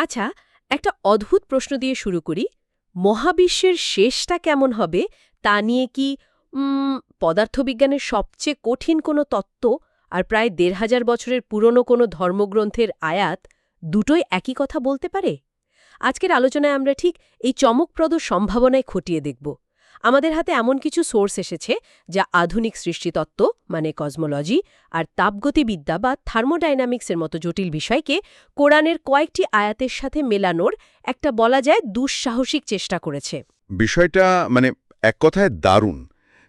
আচ্ছা একটা অদ্ভুত প্রশ্ন দিয়ে শুরু করি। মহাবিশ্বের শেষটা কেমন হবে তা নিয়ে কি পদার্থবিজ্ঞানের সবচেয়ে কঠিন কোনো তত্ত্ব আর প্রায় দেড় হাজার বছরের পুরনো কোনো ধর্মগ্রন্থের আয়াত দুটোই একই কথা বলতে পারে? আজকের আলোচনায় আমরা ঠিক এই চমকপ্রদ সম্ভাবনায় খটিয়ে দেখব। আমাদের হাতে এমন কিছু সোর্স এসেছে যা আধুনিক সৃষ্টিতত্ত্ব মানে কসমোলজি, আর তাপগতিবিদ্যা বা থার্মোডাইনামিক্সের মতো জটিল বিষয়কে কোরআনের কয়েকটি আয়াতের সাথে মেলানোর একটা বলা যায় দুঃসাহসিক চেষ্টা করেছে। বিষয়টা মানে এক কথায় দারুণ,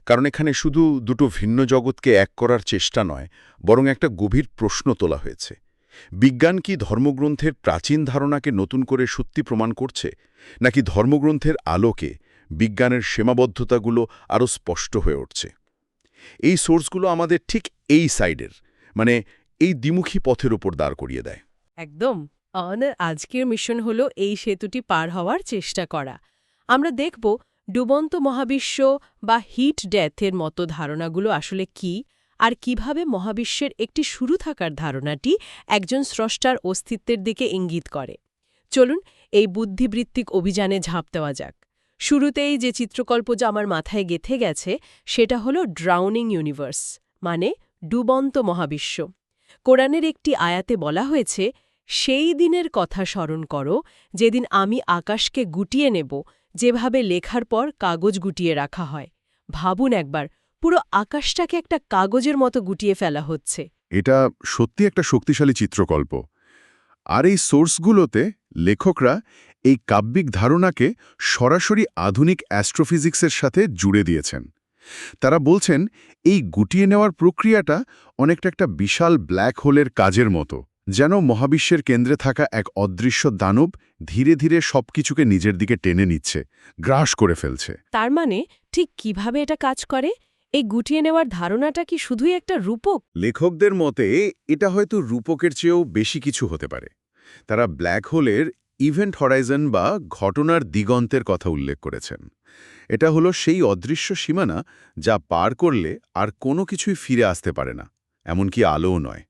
কারণ এখানে শুধু দুটো ভিন্ন জগৎকে এক করার চেষ্টা নয়, বরং একটা গভীর প্রশ্ন তোলা হয়েছে। বিজ্ঞান কি ধর্মগ্রন্থের প্রাচীন ধারণাকে নতুন করে সত্যি প্রমাণ করছে, নাকি ধর্মগ্রন্থের আলোকে বিজ্ঞানের সীমাবদ্ধতাগুলো আরও স্পষ্ট হয়ে উঠছে। এই সোর্সগুলো আমাদের ঠিক এই সাইডের মানে এই দ্বিমুখী পথের ওপর দাঁড় করিয়ে দেয়। একদম। আমাদের আজকের মিশন হলো এই সেতুটি পার হওয়ার চেষ্টা করা। আমরা দেখব ডুবন্ত মহাবিশ্ব বা হিট ডেথের মতো ধারণাগুলো আসলে কি, আর কীভাবে মহাবিশ্বের একটি শুরু থাকার ধারণাটি একজন স্রষ্টার অস্তিত্বের দিকে ইঙ্গিত করে। চলুন এই বুদ্ধিবৃত্তিক অভিযানে ঝাঁপ দেওয়া যাক। শুরুতেই যে চিত্রকল্প যা আমার মাথায় গেথে গেছে, সেটা হলো ড্রাউনিং ইউনিভার্স মানে ডুবন্ত মহাবিশ্ব। কোরআনের একটি আয়াতে বলা হয়েছে, সেই দিনের কথা স্মরণ করো, যেদিন আমি আকাশকে গুটিয়ে নেব, যেভাবে লেখার পর কাগজ গুটিয়ে রাখা হয়। ভাবুন একবার, পুরো আকাশটাকে একটা কাগজের মতো গুটিয়ে ফেলা হচ্ছে। এটা সত্যি একটা শক্তিশালী চিত্রকল্প। আর এই সোর্সগুলোতে লেখকরা এই কাব্যিক ধারণাকে সরাসরি আধুনিক অ্যাস্ট্রোফিজিক্সের সাথে জুড়ে দিয়েছেন। তারা বলছেন এই গুটিয়ে নেওয়ার প্রক্রিয়াটা অনেকটা একটা বিশাল ব্ল্যাক হোলের কাজের মতো যেন মহাবিশ্বের কেন্দ্রে থাকা এক অদৃশ্য দানব ধীরে ধীরে সবকিছুকে নিজের দিকে টেনে নিচ্ছে গ্রাস করে ফেলছে। তার মানে ঠিক কীভাবে এটা কাজ করে? এই গুটিয়ে নেওয়ার ধারণাটা কি শুধুই একটা রূপক? লেখকদের মতে এটা হয়তো রূপকের চেয়েও বেশি কিছু হতে পারে। তারা ব্ল্যাক হোলের ইভেন্ট হরাইজন বা ঘটনার দিগন্তের কথা উল্লেখ করেছেন। এটা হলো সেই অদৃশ্য সীমানা যা পার করলে আর কোনো কিছুই ফিরে আসতে পারে না এমনকি আলোও নয়।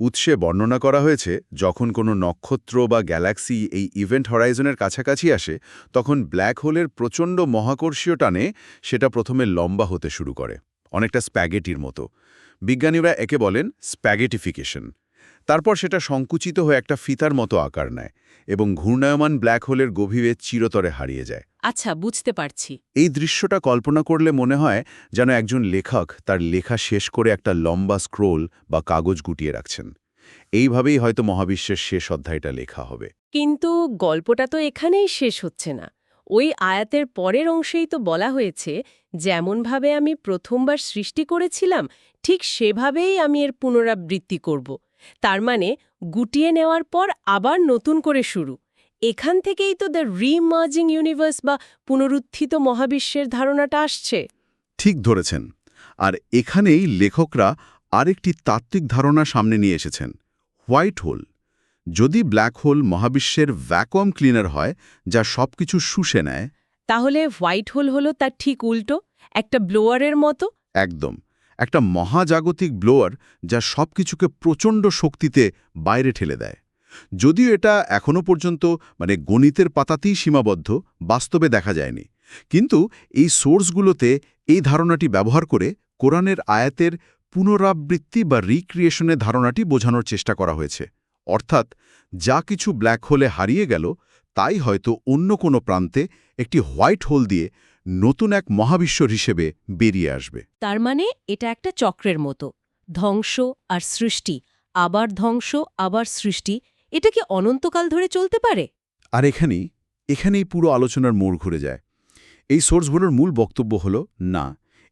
উৎসে বর্ণনা করা হয়েছে যখন কোনো নক্ষত্র বা গ্যালাক্সি এই ইভেন্ট হরাইজনের কাছাকাছি আসে তখন ব্ল্যাক হোলের প্রচণ্ড মহাকর্ষীয় টানে সেটা প্রথমে লম্বা হতে শুরু করে অনেকটা স্প্যাগেটির মতো। বিজ্ঞানীরা একে বলেন স্প্যাগেটিফিকেশন। তারপর সেটা সংকুচিত হয়ে একটা ফিতার মতো আকার নেয় এবং ঘূর্ণায়মান ব্ল্যাক হোলের গভীরে চিরতরে হারিয়ে যায়। আচ্ছা বুঝতে পারছি। এই দৃশ্যটা কল্পনা করলে মনে হয় যেন একজন লেখক তার লেখা শেষ করে একটা লম্বা স্ক্রোল বা কাগজ গুটিয়ে রাখছেন। এইভাবেই হয়তো মহাবিশ্বের শেষ অধ্যায়টা লেখা হবে। কিন্তু গল্পটা তো এখানেই শেষ হচ্ছে না। ওই আয়াতের পরের অংশেই তো বলা হয়েছে যেমনভাবে আমি প্রথমবার সৃষ্টি করেছিলাম ঠিক সেভাবেই আমি এর পুনরাবৃত্তি করব। তার মানে গুটিয়ে নেওয়ার পর আবার নতুন করে শুরু। এখান থেকেই তো দ্য রিমার্জিং ইউনিভার্স বা পুনরুত্থিত মহাবিশ্বের ধারণাটা আসছে। ঠিক ধরেছেন। আর এখানেই লেখকরা আরেকটি তাত্ত্বিক ধারণা সামনে নিয়ে এসেছেন হোয়াইট হোল। যদি ব্ল্যাক হোল মহাবিশ্বের ভ্যাকুয়াম ক্লিনার হয় যা সবকিছু শুষে নেয়। তাহলে হোয়াইট হোল হলো তার ঠিক উল্টো একটা ব্লোয়ারের মতো। একদম। একটা মহাজাগতিক ব্লোয়ার যা সবকিছুকে প্রচণ্ড শক্তিতে বাইরে ঠেলে দেয়। যদিও এটা এখনও পর্যন্ত মানে গণিতের পাতাতেই সীমাবদ্ধ, বাস্তবে দেখা যায়নি। কিন্তু এই সোর্সগুলোতে এই ধারণাটি ব্যবহার করে কোরআনের আয়াতের পুনরাবৃত্তি বা রিক্রিয়েশনের ধারণাটি বোঝানোর চেষ্টা করা হয়েছে। অর্থাৎ যা কিছু ব্ল্যাক হোলে হারিয়ে গেল, তাই হয়তো অন্য কোনো প্রান্তে একটি হোয়াইট হোল দিয়ে নতুন এক মহাবিশ্বর হিসেবে বেরিয়ে আসবে। তার মানে এটা একটা চক্রের মতো। ধ্বংস আর সৃষ্টি আবার ধ্বংস আবার সৃষ্টি এটা কি অনন্তকাল ধরে চলতে পারে? আর এখানেই এখানেই পুরো আলোচনার মোড় ঘুরে যায়। এই সোর্সগুলোর মূল বক্তব্য হল না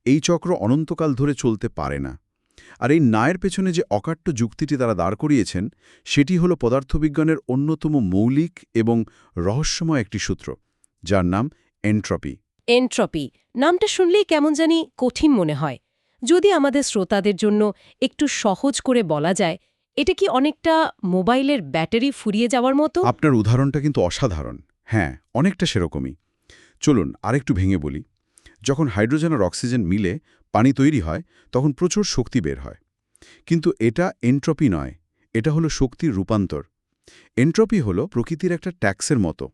এই চক্র অনন্তকাল ধরে চলতে পারে না। আর এই নায়ের পেছনে যে অকাট্য যুক্তিটি তারা দাঁড় করিয়েছেন সেটি হল পদার্থবিজ্ঞানের অন্যতম মৌলিক এবং রহস্যময় একটি সূত্র যার নাম এন্ট্রপি। এন্ট্রপি নামটা শুনলেই কেমন জানি কঠিন মনে হয়। যদি আমাদের শ্রোতাদের জন্য একটু সহজ করে বলা যায়, এটা কি অনেকটা মোবাইলের ব্যাটারি ফুরিয়ে যাওয়ার মতো? আপনার উদাহরণটা কিন্তু অসাধারণ। হ্যাঁ অনেকটা সেরকমই। চলুন আরেকটু ভেঙে বলি। যখন হাইড্রোজেন আর অক্সিজেন মিলে পানি তৈরি হয়, তখন প্রচুর শক্তি বের হয়। কিন্তু এটা এন্ট্রপি নয়, এটা হলো শক্তির রূপান্তর। এন্ট্রপি হল প্রকৃতির একটা ট্যাক্সের মতো।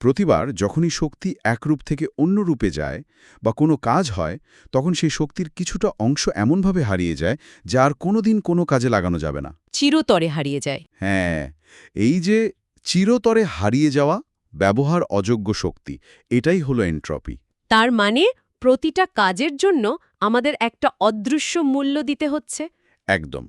প্রতিবার যখনই শক্তি এক রূপ থেকে অন্য রূপে যায় বা কোনো কাজ হয় তখন সেই শক্তির কিছুটা অংশ এমনভাবে হারিয়ে যায় যা আর কোনোদিন কোনো কাজে লাগানো যাবে না। চিরতরে হারিয়ে যায়। হ্যাঁ এই যে চিরতরে হারিয়ে যাওয়া ব্যবহার অযোগ্য শক্তি এটাই হলো এন্ট্রপি। তার মানে প্রতিটা কাজের জন্য আমাদের একটা অদৃশ্য মূল্য দিতে হচ্ছে? একদম।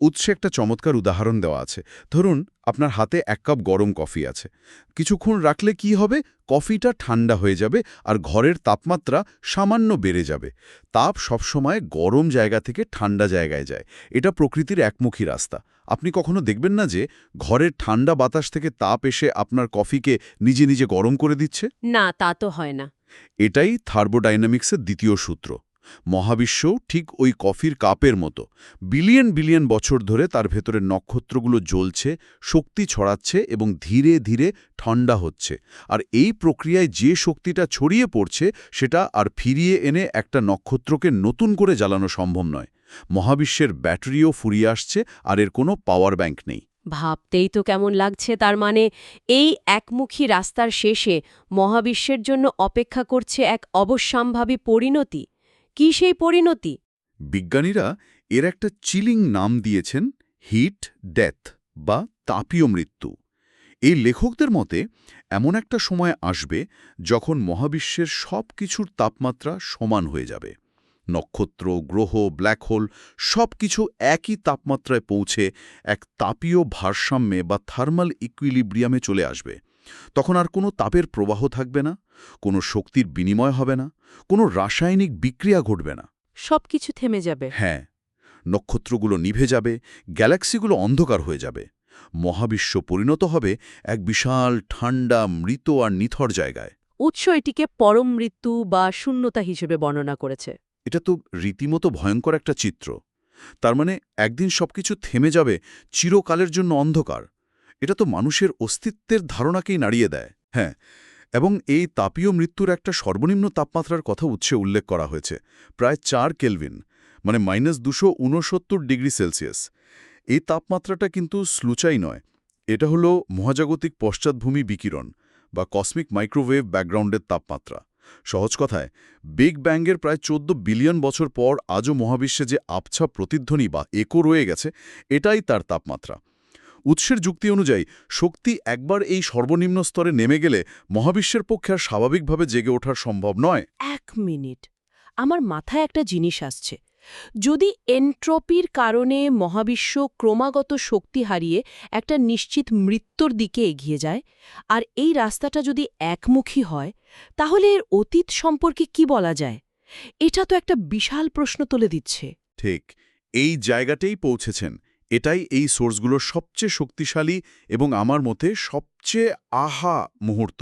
উৎসে একটা চমৎকার উদাহরণ দেওয়া আছে। ধরুন আপনার হাতে এক কাপ গরম কফি আছে। কিছুক্ষণ রাখলে কি হবে? কফিটা ঠান্ডা হয়ে যাবে আর ঘরের তাপমাত্রা সামান্য বেড়ে যাবে। তাপ সবসময় গরম জায়গা থেকে ঠান্ডা জায়গায় যায়। এটা প্রকৃতির একমুখী রাস্তা। আপনি কখনো দেখবেন না যে ঘরের ঠান্ডা বাতাস থেকে তাপ এসে আপনার কফিকে নিজে নিজে গরম করে দিচ্ছে? না তা তো হয় না। এটাই থার্বোডাইনামিক্সের দ্বিতীয় সূত্র। মহাবিশ্বও ঠিক ওই কফির কাপের মতো। বিলিয়ন বিলিয়ন বছর ধরে তার ভেতরে নক্ষত্রগুলো জ্বলছে, শক্তি ছড়াচ্ছে এবং ধীরে ধীরে ঠান্ডা হচ্ছে। আর এই প্রক্রিয়ায় যে শক্তিটা ছড়িয়ে পড়ছে, সেটা আর ফিরিয়ে এনে একটা নক্ষত্রকে নতুন করে জ্বালানো সম্ভব নয়। মহাবিশ্বের ব্যাটারিও ফুরিয়ে আসছে আর এর কোনো পাওয়ার ব্যাংক নেই। ভাবতেই তো কেমন লাগছে, তার মানে এই একমুখী রাস্তার শেষে মহাবিশ্বের জন্য অপেক্ষা করছে এক অবশ্যম্ভাবী পরিণতি? কি সেই পরিণতি? বিজ্ঞানীরা এর একটা চিলিং নাম দিয়েছেন হিট, ডেথ বা তাপীয় মৃত্যু। এই লেখকদের মতে এমন একটা সময় আসবে যখন মহাবিশ্বের সব কিছুর তাপমাত্রা সমান হয়ে যাবে। নক্ষত্র, গ্রহ, ব্ল্যাক হোল সব কিছু একই তাপমাত্রায় পৌঁছে এক তাপীয় ভারসাম্যে বা থার্মাল ইকুইলিব্রিয়ামে চলে আসবে। তখন আর কোনো তাপের প্রবাহ থাকবে না কোনো শক্তির বিনিময় হবে না কোনো রাসায়নিক বিক্রিয়া ঘটবে না। সবকিছু থেমে যাবে। হ্যাঁ নক্ষত্রগুলো নিভে যাবে গ্যালাক্সিগুলো অন্ধকার হয়ে যাবে। মহাবিশ্ব পরিণত হবে এক বিশাল ঠান্ডা মৃত আর নিথর জায়গায়। উৎস এটিকে পরম মৃত্যু বা শূন্যতা হিসেবে বর্ণনা করেছে। এটা তো রীতিমতো ভয়ঙ্কর একটা চিত্র। তার মানে একদিন সবকিছু থেমে যাবে চিরকালের জন্য অন্ধকার। এটা তো মানুষের অস্তিত্বের ধারণাকেই নাড়িয়ে দেয় হ্যাঁ। এবং এই তাপীয় মৃত্যুর একটা সর্বনিম্ন তাপমাত্রার কথা উৎসে উল্লেখ করা হয়েছে, প্রায় চার কেলভিন মানে মাইনাস দুশো ডিগ্রি সেলসিয়াস। এই তাপমাত্রাটা কিন্তু স্লুচাই নয়, এটা হলো মহাজাগতিক পশ্চাৎভূমি বিকিরণ বা কসমিক মাইক্রোওয়েভ ব্যাকগ্রাউন্ডের তাপমাত্রা। সহজ কথায়, বিগ ব্যাঙ্গের প্রায় চোদ্দ বিলিয়ন বছর পর আজও মহাবিশ্বে যে আবছা প্রতিধ্বনি বা একো রয়ে গেছে, এটাই তার তাপমাত্রা। উৎসের যুক্তি অনুযায়ী শক্তি একবার এই সর্বনিম্ন স্তরে নেমে গেলে মহাবিশ্বের পক্ষে আর স্বাভাবিকভাবে জেগে ওঠার সম্ভব নয়। এক মিনিট। আমার মাথায় একটা জিনিস আসছে। যদি এন্ট্রপির কারণে মহাবিশ্ব ক্রমাগত শক্তি হারিয়ে একটা নিশ্চিত মৃত্যুর দিকে এগিয়ে যায় আর এই রাস্তাটা যদি একমুখী হয় তাহলে এর অতীত সম্পর্কে কি বলা যায়? এটা তো একটা বিশাল প্রশ্ন তুলে দিচ্ছে। ঠিক। এই জায়গাতেই পৌঁছেছেন। এটাই এই সোর্সগুলোর সবচেয়ে শক্তিশালী এবং আমার মতে সবচেয়ে আহা মুহূর্ত।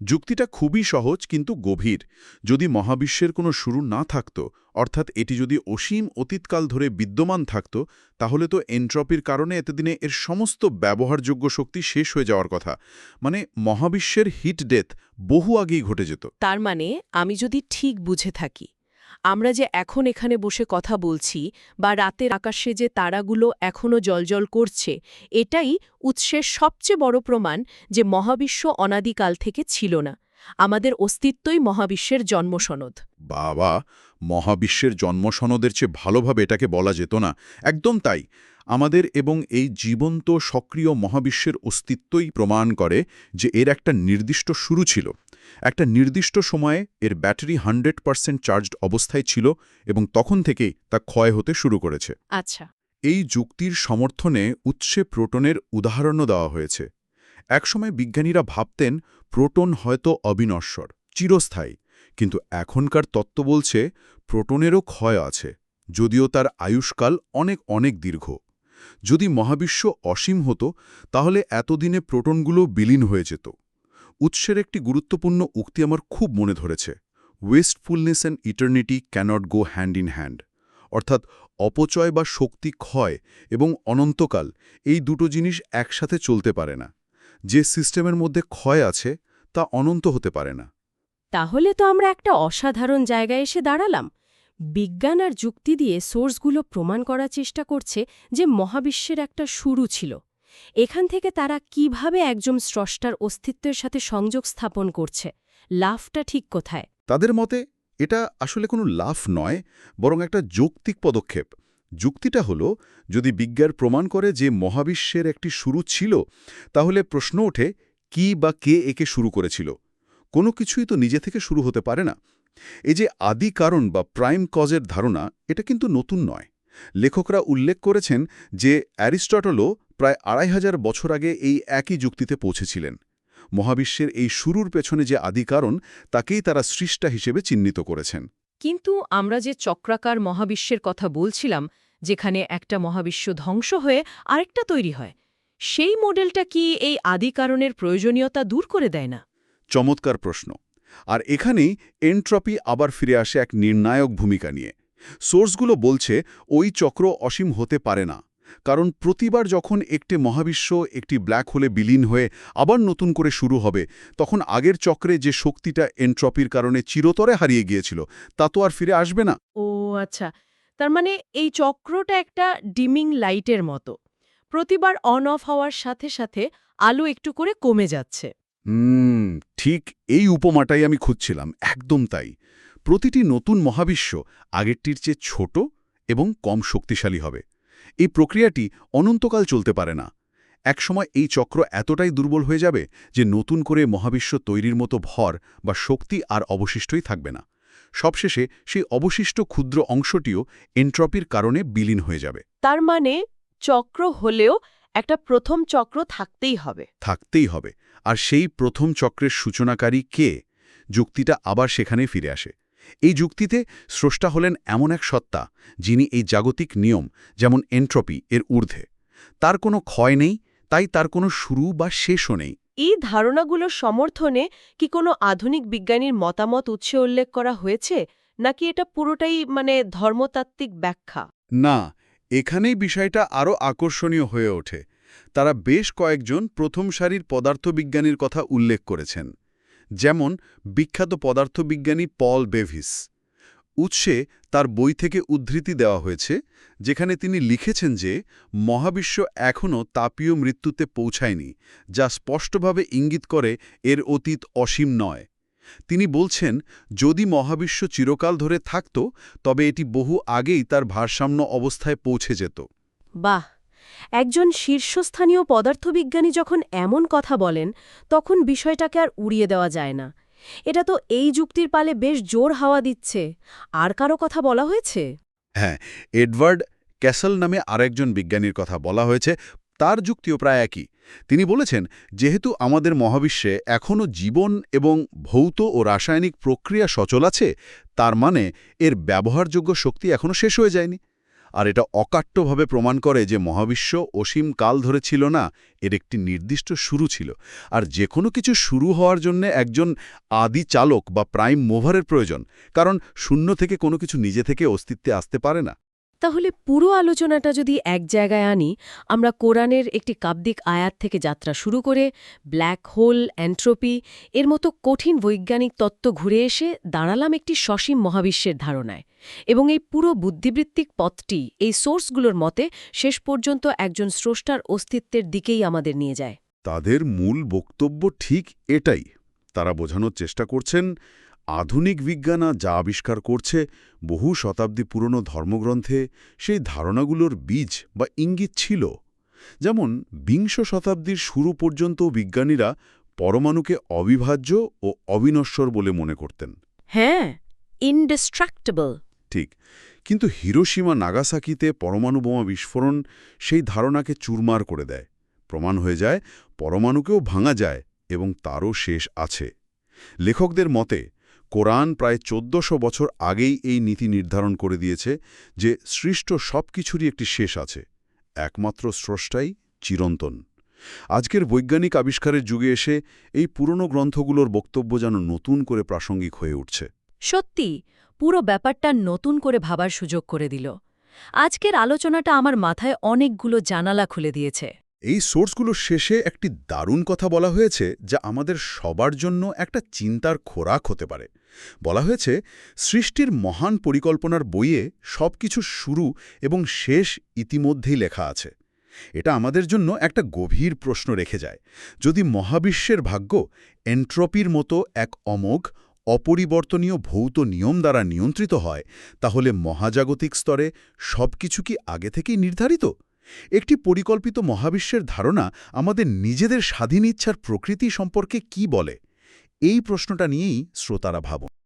যুক্তিটা খুবই সহজ কিন্তু গভীর। যদি মহাবিশ্বের কোনো শুরু না থাকত, অর্থাৎ এটি যদি অসীম অতীতকাল ধরে বিদ্যমান থাকত, তাহলে তো এন্ট্রপির কারণে এতদিনে এর সমস্ত ব্যবহারযোগ্য শক্তি শেষ হয়ে যাওয়ার কথা। মানে মহাবিশ্বের হিট ডেথ বহু আগেই ঘটে যেত। তার মানে আমি যদি ঠিক বুঝে থাকি আমরা যে এখন এখানে বসে কথা বলছি বা রাতের আকাশে যে তারাগুলো এখনও জলজল করছে, এটাই উৎসের সবচেয়ে বড় প্রমাণ যে মহাবিশ্ব অনাদিকাল থেকে ছিল না। আমাদের অস্তিত্বই মহাবিশ্বের জন্মসনদ। বাবা, মহাবিশ্বের জন্মসনদের চেয়ে ভালোভাবে এটাকে বলা যেত না। একদম তাই। আমাদের এবং এই জীবন্ত, সক্রিয় মহাবিশ্বের অস্তিত্বই প্রমাণ করে যে এর একটা নির্দিষ্ট শুরু ছিল। একটা নির্দিষ্ট সময়ে এর ব্যাটারি হান্ড্রেড পার্সেন্ট চার্জড অবস্থায় ছিল এবং তখন থেকেই তা ক্ষয় হতে শুরু করেছে। আচ্ছা। এই যুক্তির সমর্থনে উৎসে প্রোটনের উদাহরণও দেওয়া হয়েছে। একসময় বিজ্ঞানীরা ভাবতেন প্রোটন হয়তো অবিনশ্বর চিরস্থায়ী কিন্তু এখনকার তত্ত্ব বলছে প্রোটনেরও ক্ষয় আছে যদিও তার আয়ুষ্কাল অনেক অনেক দীর্ঘ। যদি মহাবিশ্ব অসীম হতো তাহলে এতদিনে প্রোটনগুলো বিলীন হয়ে যেত। উৎসের একটি গুরুত্বপূর্ণ উক্তি আমার খুব মনে ধরেছে। Wastefulness and eternity can't go hand in hand অর্থাৎ অপচয় বা শক্তি ক্ষয় এবং অনন্তকাল এই দুটো জিনিস একসাথে চলতে পারে না। যে সিস্টেমের মধ্যে ক্ষয় আছে, তা অনন্ত হতে পারে না। তাহলে তো আমরা একটা অসাধারণ জায়গায় এসে দাঁড়ালাম। বিজ্ঞান আর যুক্তি দিয়ে সোর্সগুলো প্রমাণ করার চেষ্টা করছে যে মহাবিশ্বের একটা শুরু ছিল। এখান থেকে তারা কীভাবে একজন স্রষ্টার অস্তিত্বের সাথে সংযোগ স্থাপন করছে? লাভটা ঠিক কোথায়? তাদের মতে, এটা আসলে কোনো লাফ নয়, বরং একটা যৌক্তিক পদক্ষেপ। যুক্তিটা হলো, যদি বিজ্ঞান প্রমাণ করে যে মহাবিশ্বের একটি শুরু ছিল, তাহলে প্রশ্ন ওঠে, কি বা কে একে শুরু করেছিল? কোনো কিছুই তো নিজে থেকে শুরু হতে পারে না। এই যে আদি কারণ বা প্রাইম কজের ধারণা, এটা কিন্তু নতুন নয়। লেখকরা উল্লেখ করেছেন যে অ্যারিস্টটলও প্রায় আড়াই হাজার বছর আগে এই একই যুক্তিতে পৌঁছেছিলেন। মহাবিশ্বের এই শুরুর পেছনে যে আদি কারণ তাকেই তারা সৃষ্টা হিসেবে চিহ্নিত করেছেন। কিন্তু আমরা যে চক্রাকার মহাবিশ্বের কথা বলছিলাম যেখানে একটা মহাবিশ্ব ধ্বংস হয়ে আরেকটা তৈরি হয় সেই মডেলটা কি এই আদি কারণের প্রয়োজনীয়তা দূর করে দেয় না? চমৎকার প্রশ্ন। আর এখানেই এন্ট্রপি আবার ফিরে আসে এক নির্ণায়ক ভূমিকা নিয়ে। সোর্সগুলো বলছে ওই চক্র অসীম হতে পারে না। কারণ প্রতিবার যখন একটি মহাবিশ্ব একটি ব্ল্যাক হোলে বিলীন হয়ে আবার নতুন করে শুরু হবে তখন আগের চক্রে যে শক্তিটা এন্ট্রপির কারণে চিরতরে হারিয়ে গিয়েছিল তা তো আর ফিরে আসবে না। ও আচ্ছা তার মানে এই চক্রটা একটা ডিমিং লাইটের মতো। প্রতিবার অন অফ হওয়ার সাথে সাথে আলো একটু করে কমে যাচ্ছে। হুম ঠিক এই উপমাটাই আমি খুঁজছিলাম একদম তাই। প্রতিটি নতুন মহাবিশ্ব আগেরটির চেয়ে ছোট এবং কম শক্তিশালী হবে। এই প্রক্রিয়াটি অনন্তকাল চলতে পারে না। একসময় এই চক্র এতটাই দুর্বল হয়ে যাবে যে নতুন করে মহাবিশ্ব তৈরির মতো ভর বা শক্তি আর অবশিষ্টই থাকবে না। সবশেষে সেই অবশিষ্ট ক্ষুদ্র অংশটিও এন্ট্রপির কারণে বিলীন হয়ে যাবে। তার মানে চক্র হলেও একটা প্রথম চক্র থাকতেই হবে। থাকতেই হবে। আর সেই প্রথম চক্রের সূচনাকারী কে? যুক্তিটা আবার সেখানে ফিরে আসে। এই যুক্তিতে স্রষ্টা হলেন এমন এক সত্তা যিনি এই জাগতিক নিয়ম যেমন এন্ট্রপি এর ঊর্ধ্বে। তার কোনো ক্ষয় নেই তাই তার কোনো শুরু বা শেষও নেই। এই ধারণাগুলোর সমর্থনে কি কোনো আধুনিক বিজ্ঞানীর মতামত উৎসে উল্লেখ করা হয়েছে নাকি এটা পুরোটাই মানে ধর্মতাত্ত্বিক ব্যাখ্যা? না এখানেই বিষয়টা আরও আকর্ষণীয় হয়ে ওঠে। তারা বেশ কয়েকজন প্রথম সারির পদার্থবিজ্ঞানীর কথা উল্লেখ করেছেন। যেমন বিখ্যাত পদার্থবিজ্ঞানী পল বেভিস। উৎসে তার বই থেকে উদ্ধৃতি দেওয়া হয়েছে, যেখানে তিনি লিখেছেন যে, মহাবিশ্ব এখনও তাপীয় মৃত্যুতে পৌঁছায়নি, যা স্পষ্টভাবে ইঙ্গিত করে এর অতীত অসীম নয়। তিনি বলছেন, যদি মহাবিশ্ব চিরকাল ধরে থাকত, তবে এটি বহু আগেই তার ভারসাম্য অবস্থায় পৌঁছে যেত। বাহ! একজন শীর্ষস্থানীয় পদার্থবিজ্ঞানী যখন এমন কথা বলেন, তখন বিষয়টাকে আর উড়িয়ে দেওয়া যায় না। এটা তো এই যুক্তির পালে বেশ জোর হাওয়া দিচ্ছে। আর কারও কথা বলা হয়েছে? হ্যাঁ এডওয়ার্ড ক্যাসল নামে আরেকজন বিজ্ঞানীর কথা বলা হয়েছে। তার যুক্তিও প্রায় একই। তিনি বলেছেন, যেহেতু আমাদের মহাবিশ্বে এখনও জীবন এবং ভৌত ও রাসায়নিক প্রক্রিয়া সচল আছে, তার মানে এর ব্যবহারযোগ্য শক্তি এখনও শেষ হয়ে যায়নি। আর এটা অকাট্যভাবে প্রমাণ করে যে মহাবিশ্ব অসীম কাল ধরে ছিল না, এর একটি নির্দিষ্ট শুরু ছিল। আর যে কোনো কিছু শুরু হওয়ার জন্য একজন আদি চালক বা প্রাইম মোভারের প্রয়োজন, কারণ শূন্য থেকে কোনো কিছু নিজে থেকে অস্তিত্বে আসতে পারে না। তাহলে পুরো আলোচনাটা যদি এক জায়গায় আনি, আমরা কোরআনের একটি কাব্যিক আয়াত থেকে যাত্রা শুরু করে ব্ল্যাক হোল অ্যান্ট্রোপি এর মতো কঠিন বৈজ্ঞানিক তত্ত্ব ঘুরে এসে দাঁড়ালাম একটি সসীম মহাবিশ্বের ধারণায়। এবং এই পুরো বুদ্ধিবৃত্তিক পথটি, এই সোর্সগুলোর মতে, শেষ পর্যন্ত একজন স্রষ্টার অস্তিত্বের দিকেই আমাদের নিয়ে যায়। তাদের মূল বক্তব্য ঠিক এটাই। তারা বোঝানোর চেষ্টা করছেন আধুনিক বিজ্ঞানা যা আবিষ্কার করছে বহু শতাব্দী পুরনো ধর্মগ্রন্থে সেই ধারণাগুলোর বীজ বা ইঙ্গিত ছিল। যেমন বিংশ শতাব্দীর শুরু পর্যন্ত বিজ্ঞানীরা পরমাণুকে অবিভাজ্য ও অবিনশ্বর বলে মনে করতেন। হ্যাঁ ইনডিস্ট্রাক্টেবল ঠিক কিন্তু হিরোসীমা নাগাসাকিতে পরমাণু বোমা বিস্ফোরণ সেই ধারণাকে চুরমার করে দেয়। প্রমাণ হয়ে যায় পরমাণুকেও ভাঙা যায় এবং তারও শেষ আছে। লেখকদের মতে কোরআন প্রায় চোদ্দশো বছর আগেই এই নীতি নির্ধারণ করে দিয়েছে যে সৃষ্ট সব কিছুরই একটি শেষ আছে, একমাত্র স্রষ্টাই চিরন্তন। আজকের বৈজ্ঞানিক আবিষ্কারের যুগে এসে এই পুরনো গ্রন্থগুলোর বক্তব্য যেন নতুন করে প্রাসঙ্গিক হয়ে উঠছে। সত্যি, পুরো ব্যাপারটা নতুন করে ভাবার সুযোগ করে দিল। আজকের আলোচনাটা আমার মাথায় অনেকগুলো জানালা খুলে দিয়েছে। এই সোর্সগুলোর শেষে একটি দারুণ কথা বলা হয়েছে যা আমাদের সবার জন্য একটা চিন্তার খোরাক হতে পারে। বলা হয়েছে, সৃষ্টির মহান পরিকল্পনার বইয়ে সব কিছু শুরু এবং শেষ ইতিমধ্যেই লেখা আছে। এটা আমাদের জন্য একটা গভীর প্রশ্ন রেখে যায়। যদি মহাবিশ্বের ভাগ্য এন্ট্রপির মতো এক অমোঘ, অপরিবর্তনীয় ভৌত নিয়ম দ্বারা নিয়ন্ত্রিত হয়, তাহলে মহাজাগতিক স্তরে সবকিছু কি আগে থেকেই নির্ধারিত? একটি পরিকল্পিত মহাবিশ্বের ধারণা আমাদের নিজেদের স্বাধীন ইচ্ছার প্রকৃতি সম্পর্কে কি বলে? এই প্রশ্নটা নিয়েই শ্রোতারা ভাবুন।